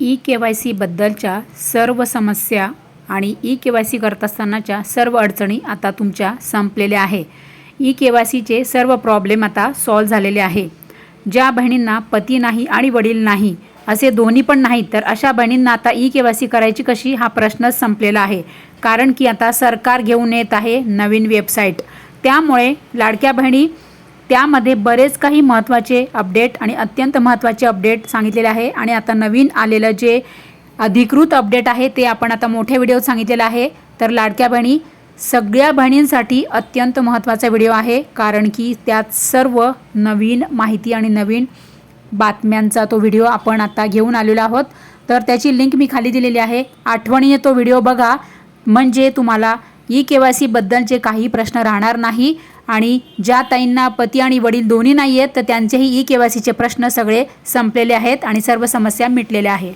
E के Y सीबद्दलच्या सर्व समस्या आणि ई के वाय सी करत असतानाच्या सर्व अडचणी आता तुमच्या संपलेल्या आहे. ई के वाय सीचे सर्व प्रॉब्लेम आता सॉल्व झालेले आहे. ज्या बहिणींना पती नाही आणि वडील नाही असे दोन्ही पण नाहीत तर अशा बहिणींना आता ई के वाय सी करायची कशी हा प्रश्नच संपलेला आहे. कारण की आता सरकार घेऊन येत आहे नवीन वेबसाईट त्यामुळे लाडक्या बहिणी त्यामध्ये बरेच काही महत्त्वाचे अपडेट आणि अत्यंत महत्त्वाचे अपडेट सांगितलेले आहे. आणि आता नवीन आलेलं जे अधिकृत अपडेट आहे ते आपण आता मोठ्या व्हिडिओत सांगितलेलं आहे. तर लाडक्या बहिणी सगळ्या बहिणींसाठी अत्यंत महत्त्वाचा व्हिडिओ आहे कारण की त्यात सर्व नवीन माहिती आणि नवीन बातम्यांचा तो व्हिडिओ आपण आता घेऊन आलेलो आहोत. तर त्याची लिंक मी खाली दिलेली आहे. आठवणीने तो व्हिडिओ बघा. म्हणजे तुम्हाला ई के वाय सीबद्दलचे काही प्रश्न राहणार नाही आणि ज्या ताईंना पती आणि वडील दोन्ही नाही आहेत तर त्यांचेही ई के वाय सीचे प्रश्न सगळे संपलेले आहेत आणि सर्व समस्या मिटलेल्या आहेत.